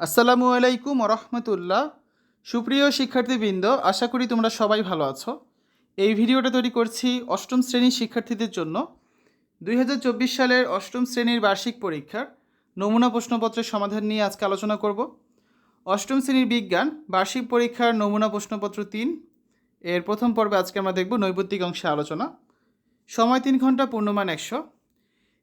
আসসালামু আলাইকুম রহমতুল্লাহ সুপ্রিয় শিক্ষার্থীবৃন্দ, আশা করি তোমরা সবাই ভালো আছো। এই ভিডিওটা তৈরি করছি অষ্টম শ্রেণির শিক্ষার্থীদের জন্য। দুই হাজার চব্বিশ সালের অষ্টম শ্রেণির বার্ষিক পরীক্ষার নমুনা প্রশ্নপত্রের সমাধান নিয়ে আজকে আলোচনা করব। অষ্টম শ্রেণির বিজ্ঞান, বার্ষিক পরীক্ষার নমুনা প্রশ্নপত্র তিন। এর প্রথম পর্বে আজকে আমরা দেখব নৈবত্তিক অংশে আলোচনা। সময় তিন ঘণ্টা পূর্ণমান একশো।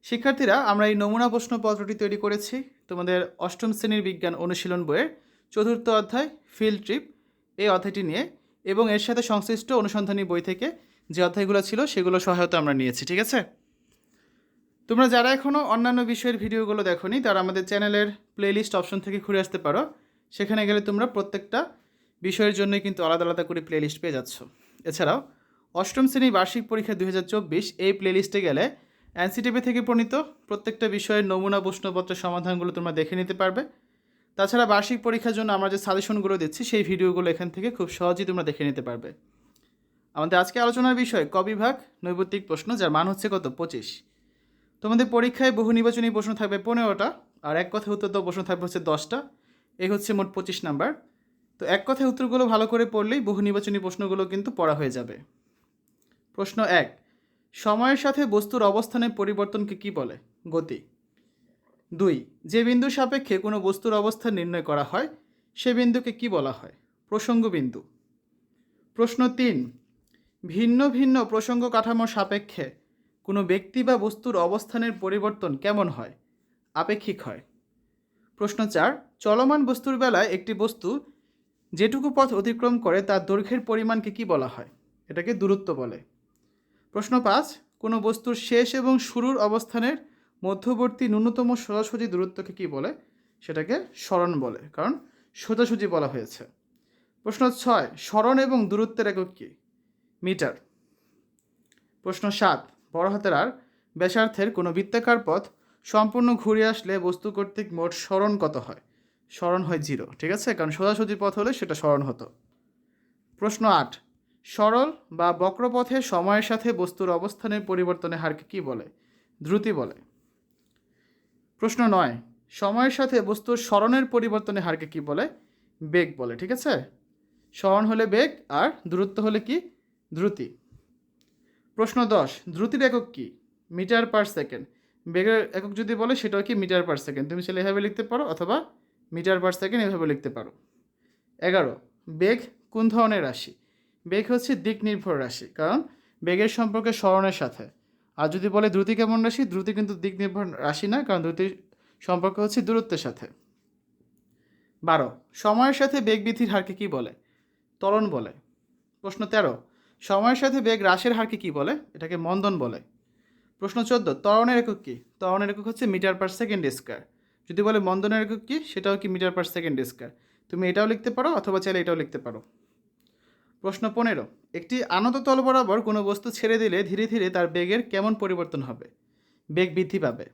শিক্ষার্থীরা, আমরা এই নমুনা প্রশ্নপত্রটি তৈরি করেছি তোমাদের অষ্টম শ্রেণির বিজ্ঞান অনুশীলন বইয়ের চতুর্থ অধ্যায় ফিল্ড ট্রিপ এই অধ্যায়টি নিয়ে এবং এর সাথে সংশ্লিষ্ট অনুসন্ধানী বই থেকে যে অধ্যায়গুলো ছিল, সেগুলো সহায়তা আমরা নিয়েছি, ঠিক আছে? তোমরা যারা এখনও অন্যান্য বিষয়ের ভিডিওগুলো দেখোনি, তারা আমাদের চ্যানেলের প্লেলিস্ট অপশন থেকে ঘুরে আসতে পারো। সেখানে গেলে তোমরা প্রত্যেকটা বিষয়ের জন্যই কিন্তু আলাদা আলাদা করে প্লেলিস্ট পেয়ে যাচ্ছ। এছাড়াও, অষ্টম শ্রেণি বার্ষিক পরীক্ষা দুই হাজার চব্বিশ, এই প্লেলিস্টে গেলে এনসিটিভি থেকে প্রণীত প্রত্যেকটা বিষয়ের নমুনা, প্রশ্নপত্রের সমাধানগুলো তোমরা দেখে নিতে পারবে। তাছাড়া বার্ষিক পরীক্ষার জন্য আমরা যে সাজেশনগুলো দিচ্ছি, সেই ভিডিওগুলো এখান থেকে খুব সহজেই তোমরা দেখে নিতে পারবে। আমাদের আজকে আলোচনার বিষয় ক বিভাগ নৈবত্তিক প্রশ্ন, যার মান হচ্ছে কত? পঁচিশ। তোমাদের পরীক্ষায় বহু নির্বাচনী প্রশ্ন থাকবে পনেরোটা, আর এক কথায় উত্তর প্রশ্ন থাকবে হচ্ছে দশটা। এই হচ্ছে মোট পঁচিশ নাম্বার। তো এক কথায় উত্তরগুলো ভালো করে পড়লেই বহু নির্বাচনী প্রশ্নগুলো কিন্তু পড়া হয়ে যাবে। প্রশ্ন এক সময়ের সাথে বস্তুর অবস্থানের পরিবর্তনকে কি বলে? গতি। দুই, যে বিন্দু সাপেক্ষে কোনো বস্তুর অবস্থান নির্ণয় করা হয়, সে বিন্দুকে কি বলা হয়? প্রসঙ্গ বিন্দু। প্রশ্ন তিন, ভিন্ন ভিন্ন প্রসঙ্গ কাঠামোর সাপেক্ষে কোনো ব্যক্তি বা বস্তুর অবস্থানের পরিবর্তন কেমন হয়? আপেক্ষিক হয়। প্রশ্ন চার, চলমান বস্তুর বেলায় একটি বস্তু যেটুকু পথ অতিক্রম করে তার দৈর্ঘ্যের পরিমাণকে কি বলা হয়? এটাকে দূরত্ব বলে। প্রশ্ন পাঁচ, কোনো বস্তুর শেষ এবং শুরুর অবস্থানের মধ্যবর্তী ন্যূনতম সোজাসুজি দূরত্বকে কি বলে? সেটাকে স্মরণ বলে, কারণ সোজাসুজি বলা হয়েছে। প্রশ্ন ছয়, স্মরণ এবং দূরত্বের একক কী? মিটার। প্রশ্ন সাত, বড় হাতের আর ব্যাসার্থের কোনো বৃত্তাকার পথ সম্পূর্ণ ঘুরে আসলে বস্তু কর্তৃক মোট স্মরণ কত হয়? স্মরণ হয় জিরো, ঠিক আছে? কারণ সোজাসুজি পথ হলে সেটা স্মরণ হতো। প্রশ্ন আট সরল বা বক্রপথে সময়ের সাথে বস্তুর অবস্থানের পরিবর্তনের হারকে কী বলে? দ্রুতি বলে। প্রশ্ন নয়, সময়ের সাথে বস্তুর স্মরণের পরিবর্তনের হারকে কী বলে? বেগ বলে, ঠিক আছে? স্মরণ হলে বেগ আর দূরত্ব হলে কি? দ্রুতি। প্রশ্ন দশ, দ্রুতির একক কি? Metre per second. বেগের একক যদি বলে, সেটাও কি মিটার পার সেকেন্ড? তুমি সেটা এভাবে লিখতে পারো অথবা মিটার পার সেকেন্ড এভাবে লিখতে পারো। এগারো, বেগ কোন ধরনের রাশি? বেগ হচ্ছে দিক নির্ভর রাশি, কারণ বেগের সম্পর্কে স্মরণের সাথে। আর যদি বলে দ্রুতি কেমন রাশি, দ্রুতি কিন্তু দিক নির্ভর রাশি না, কারণ দ্রুতির সম্পর্ক হচ্ছে দূরত্বের সাথে। বারো, সময়ের সাথে বেগ বৃদ্ধির হারকে কী বলে? ত্বরণ বলে। প্রশ্ন তেরো, সময়ের সাথে বেগ হ্রাসের হারকে কী বলে? এটাকে মন্দন বলে। প্রশ্ন চোদ্দ, ত্বরণের একক কী? ত্বরণের একক হচ্ছে মিটার পার সেকেন্ড স্কোয়ার। যদি বলে মন্দনের একক কী, সেটাও কি মিটার পার সেকেন্ড স্কোয়ার? তুমি এটাও লিখতে পারো, অথবা চাইলে এটাও লিখতে পারো। প্রশ্ন পনেরো, একটি আনত তল বরাবর কোনো বস্তু ছেড়ে দিলে ধীরে ধীরে তার বেগের কেমন পরিবর্তন হবে? বেগ বৃদ্ধি পাবে।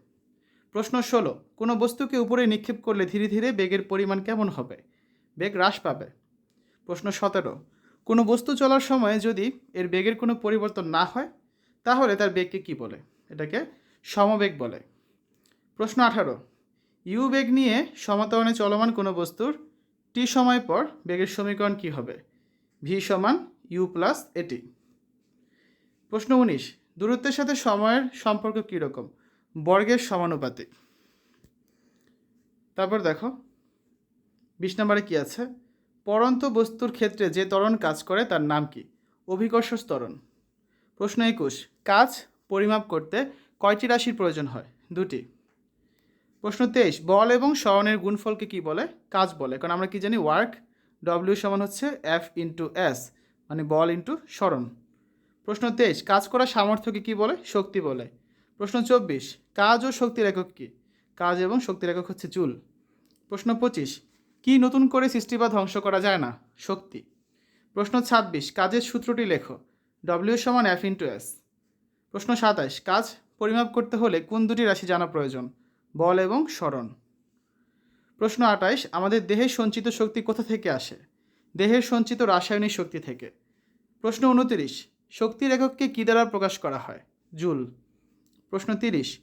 প্রশ্ন ষোলো, কোনো বস্তুকে উপরে নিক্ষেপ করলে ধীরে ধীরে বেগের পরিমাণ কেমন হবে? বেগ হ্রাস পাবে। প্রশ্ন সতেরো, কোনো বস্তু চলার সময় যদি এর বেগের কোনো পরিবর্তন না হয়, তাহলে তার বেগকে কী বলে? এটাকে সমবেগ বলে। প্রশ্ন আঠারো, ইউ বেগ নিয়ে সমাতরণে চলমান কোনো বস্তুর টি সময় পর বেগের সমীকরণ কী হবে? ভি সমান ইউ প্লাস এটি। প্রশ্ন উনিশ, দূরত্বের সাথে সময়ের সম্পর্ক কীরকম বর্গের সমানুপাতিক। তারপর দেখো, বিশ নম্বরে কী আছে? পরন্ত বস্তুর ক্ষেত্রে যে ত্বরণ কাজ করে তার নাম কি? অভিকর্ষ ত্বরণ। প্রশ্ন একুশ, কাজ পরিমাপ করতে কয়টি রাশির প্রয়োজন হয়? দুটি। প্রশ্ন তেইশ, বল এবং স্মরণের গুণফলকে কি বলে? কাজ বলে, কারণ আমরা কি জানি ওয়ার্ক ডব্লিউ সমান হচ্ছে এফ ইন্টু এস মানে বল ইন্টু স্মরণ প্রশ্ন তেইশ, কাজ করার সামর্থ্যকে কী বলে? শক্তি বলে। প্রশ্ন চব্বিশ, কাজ ও শক্তির একক কী? কাজ এবং শক্তির একক হচ্ছে চুল। প্রশ্ন পঁচিশ, কি নতুন করে সৃষ্টি বা ধ্বংস করা যায় না? শক্তি। প্রশ্ন ছাব্বিশ, কাজের সূত্রটি লেখো। ডব্লিউ সমান এফ ইন্টু এস প্রশ্ন সাতাশ, কাজ পরিমাপ করতে হলে কোন দুটি রাশি জানা প্রয়োজন? বল এবং স্মরণ প্রশ্ন আটাইশ, আমাদের দেহের সঞ্চিত শক্তি কোথা থেকে আসে? দেহের সঞ্চিত রাসায়নিক শক্তি থেকে। প্রশ্ন উনতিরিশ, শক্তির একককে কী দ্বারা প্রকাশ করা হয়? জুল। প্রশ্ন তিরিশ,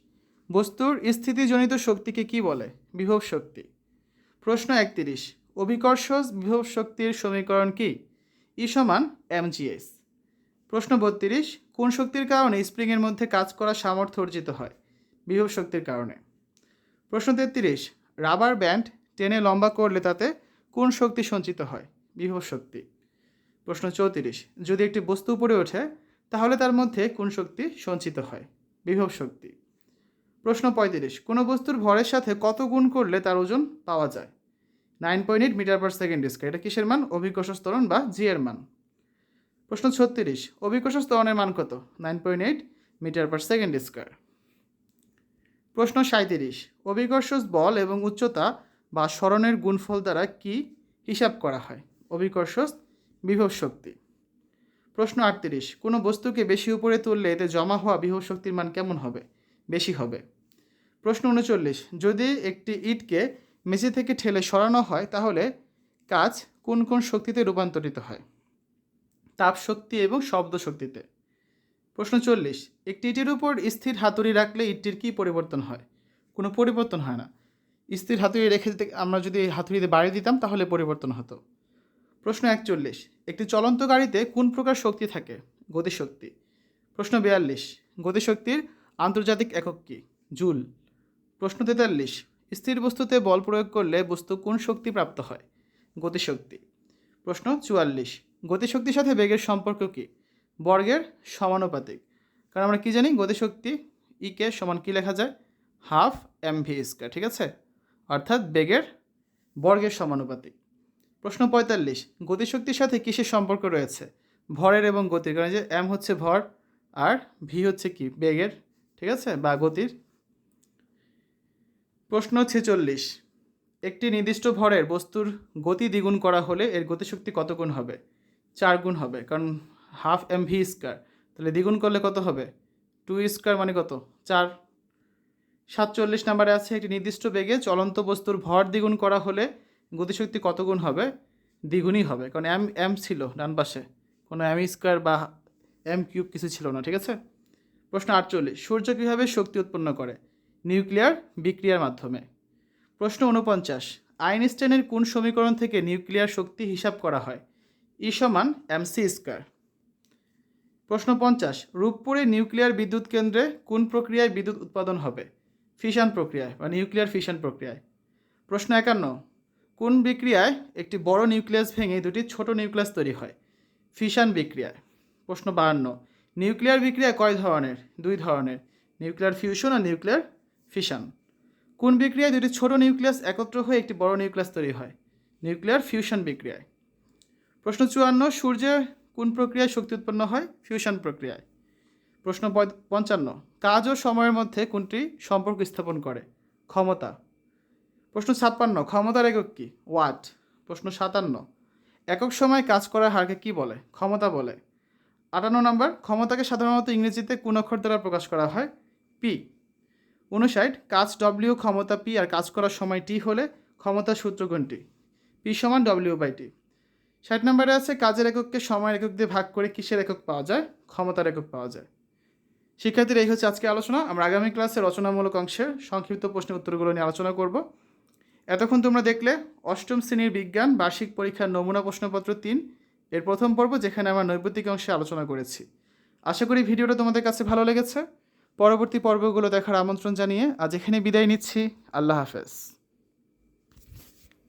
বস্তুর স্থিতিজনিত শক্তিকে কি বলে? বিভব শক্তি। প্রশ্ন একত্রিশ অভিকর্ষ বিভব শক্তির সমীকরণ কি? ই সমান এমজিএস। প্রশ্ন বত্রিশ, কোন শক্তির কারণে স্প্রিংয়ের মধ্যে কাজ করার সামর্থ্য অর্জিত হয়? বিভব শক্তির কারণে। প্রশ্ন তেত্রিশ রাবার ব্যান্ড টেনে লম্বা করলে তাতে কোন শক্তি সঞ্চিত হয়? বিভব শক্তি। প্রশ্ন চৌত্রিশ। যদি একটি বস্তু উপরে ওঠে, তাহলে তার মধ্যে কোন শক্তি সঞ্চিত হয়? বিভব শক্তি। প্রশ্ন পঁয়ত্রিশ। কোনো বস্তুর ভরের সাথে কত গুণ করলে তার ওজন পাওয়া যায়? Nine point eight metre per second square. এটা কিসের মান? অভিকর্ষ স্তরণ বা জি এর মান। প্রশ্ন ছত্রিশ। অভিকর্ষ স্তরণের মান কত? Nine point eight metre per second square. প্রশ্ন সাঁত্রিশ অভিকর্ষ বল এবং উচ্চতা বা স্মরণের গুণফল দ্বারা কি হিসাব করা হয়? অভিকর্ষ বিভব শক্তি। প্রশ্ন আটত্রিশ, কোনো বস্তুকে বেশি উপরে তুললে এতে জমা হওয়া বিভব শক্তির মান কেমন হবে? বেশি হবে। প্রশ্ন উনচল্লিশ, যদি একটি ইটকে মেঝে থেকে ঠেলে সরানো হয়, তাহলে কাজ কোন কোন শক্তিতে রূপান্তরিত হয়? তাপ শক্তি এবং শব্দ শক্তিতে প্রশ্ন চল্লিশ, একটি ইটের উপর স্থির হাতুড়ি রাখলে ইটটির কী পরিবর্তন হয়? কোনো পরিবর্তন হয় না। স্থির হাতুড়ি রেখে দিতে আমরা যদি হাতুড়িতে বাড়িয়ে দিতাম, তাহলে পরিবর্তন হতো। প্রশ্ন একচল্লিশ, একটি চলন্ত গাড়িতে কোন প্রকার শক্তি থাকে? গতিশক্তি। প্রশ্ন বিয়াল্লিশ, গতিশক্তির আন্তর্জাতিক একক কী? জুল। প্রশ্ন তেতাল্লিশ, স্থির বস্তুতে বল প্রয়োগ করলে বস্তু কোন শক্তি প্রাপ্ত হয়? গতিশক্তি। প্রশ্ন চুয়াল্লিশ, গতিশক্তির সাথে বেগের সম্পর্ক কী? বর্গের সমানুপাতিক। কারণ আমরা কী জানি? গতিশক্তি ইকে সমান কী লেখা যায়? হাফ এম ভি স্কোয়ার ঠিক আছে? অর্থাৎ বেগের বর্গের সমানুপাতিক। প্রশ্ন পঁয়তাল্লিশ গতিশক্তির সাথে কিসের সম্পর্ক রয়েছে? ভরের এবং গতির, কারণ যে এম হচ্ছে ভর আর ভি হচ্ছে কি? বেগের, ঠিক আছে? বা গতির। প্রশ্ন ছেচল্লিশ, একটি নির্দিষ্ট ভরের বস্তুর গতি দ্বিগুণ করা হলে এর গতিশক্তি কত গুণ হবে? চার গুণ হবে, কারণ হাফ এম ভি স্কোয়ার। তাহলে দ্বিগুণ করলে কত হবে? টু স্কোয়ার মানে কত? চার। সাতচল্লিশ নাম্বারে আছে একটি নির্দিষ্ট বেগে চলন্ত বস্তুর ভর দ্বিগুণ করা হলে গতিশক্তি কত গুণ হবে? দ্বিগুণই হবে, কারণ এম এম ছিল ডান পাশে। কোনো এম স্কোয়ার বা এম কিউব কিছু ছিল না, ঠিক আছে? প্রশ্ন আটচল্লিশ, সূর্য কীভাবে শক্তি উৎপন্ন করে? নিউক্লিয়ার বিক্রিয়ার মাধ্যমে। প্রশ্ন উনপঞ্চাশ আইনস্টাইনের কোন সমীকরণ থেকে নিউক্লিয়ার শক্তি হিসাব করা হয়? ই সমান এমসি স্কোয়ার। প্রশ্ন পঞ্চাশ, রূপপুরে নিউক্লিয়ার বিদ্যুৎ কেন্দ্রে কোন প্রক্রিয়ায় বিদ্যুৎ উৎপাদন হবে? ফিশন প্রক্রিয়ায় বা নিউক্লিয়ার ফিশন প্রক্রিয়ায়। প্রশ্ন একান্ন, কোন বিক্রিয়ায় একটি বড় নিউক্লিয়াস ভেঙে দুটি ছোট নিউক্লিয়াস তৈরি হয়? ফিশন বিক্রিয়ায়। প্রশ্ন বাহান্ন, নিউক্লিয়ার বিক্রিয়া কয় ধরনের? দুই ধরনের, নিউক্লিয়ার ফিউশন আর নিউক্লিয়ার ফিশন। কোন বিক্রিয়ায় দুটি ছোট নিউক্লিয়াস একত্র হয়ে একটি বড় নিউক্লিয়াস তৈরি হয়? নিউক্লিয়ার ফিউশন বিক্রিয়ায়। প্রশ্ন চুয়ান্ন সূর্যে কোন প্রক্রিয়ায় শক্তি উৎপন্ন হয়? ফিউশন প্রক্রিয়ায়। প্রশ্ন পঞ্চান্ন। কাজ ও সময়ের মধ্যে কোনটি সম্পর্ক স্থাপন করে? ক্ষমতা। প্রশ্ন ছাপ্পান্ন। ক্ষমতার একক কী? ওয়াট প্রশ্ন সাতান্ন। একক সময় কাজ করার হারকে কি বলে? ক্ষমতা বলে। আটান্ন নম্বর। ক্ষমতাকে সাধারণত ইংরেজিতে কোন অক্ষর দ্বারা প্রকাশ করা হয়? পি উনষাট। কাজ ডব্লিউ ক্ষমতা পি আর কাজ করার সময় টি হলে ক্ষমতার সূত্র কোনটি? পি সমান ডব্লিউ বাই টি ষাট নম্বরে আছে, কাজের একককে সময়ের একক দিয়ে ভাগ করে কিসের একক পাওয়া যায়? ক্ষমতার একক পাওয়া যায়। শিক্ষার্থীর, এই হচ্ছে আজকে আলোচনা। আমরা আগামী ক্লাসে রচনামূলক অংশের সংক্ষিপ্ত প্রশ্নের উত্তরগুলো নিয়ে আলোচনা করব। এতক্ষণ তোমরা দেখলে, অষ্টম শ্রেণির বিজ্ঞান, বার্ষিক পরীক্ষার নমুনা প্রশ্নপত্র তিন। এর প্রথম পর্ব, যেখানে আমরা নৈবতিক অংশে আলোচনা করেছি। আশা করি ভিডিওটা তোমাদের কাছে ভালো লেগেছে। পরবর্তী পর্বগুলো দেখার আমন্ত্রণ জানিয়ে আজ এখানে বিদায় নিচ্ছি। আল্লাহ হাফেজ।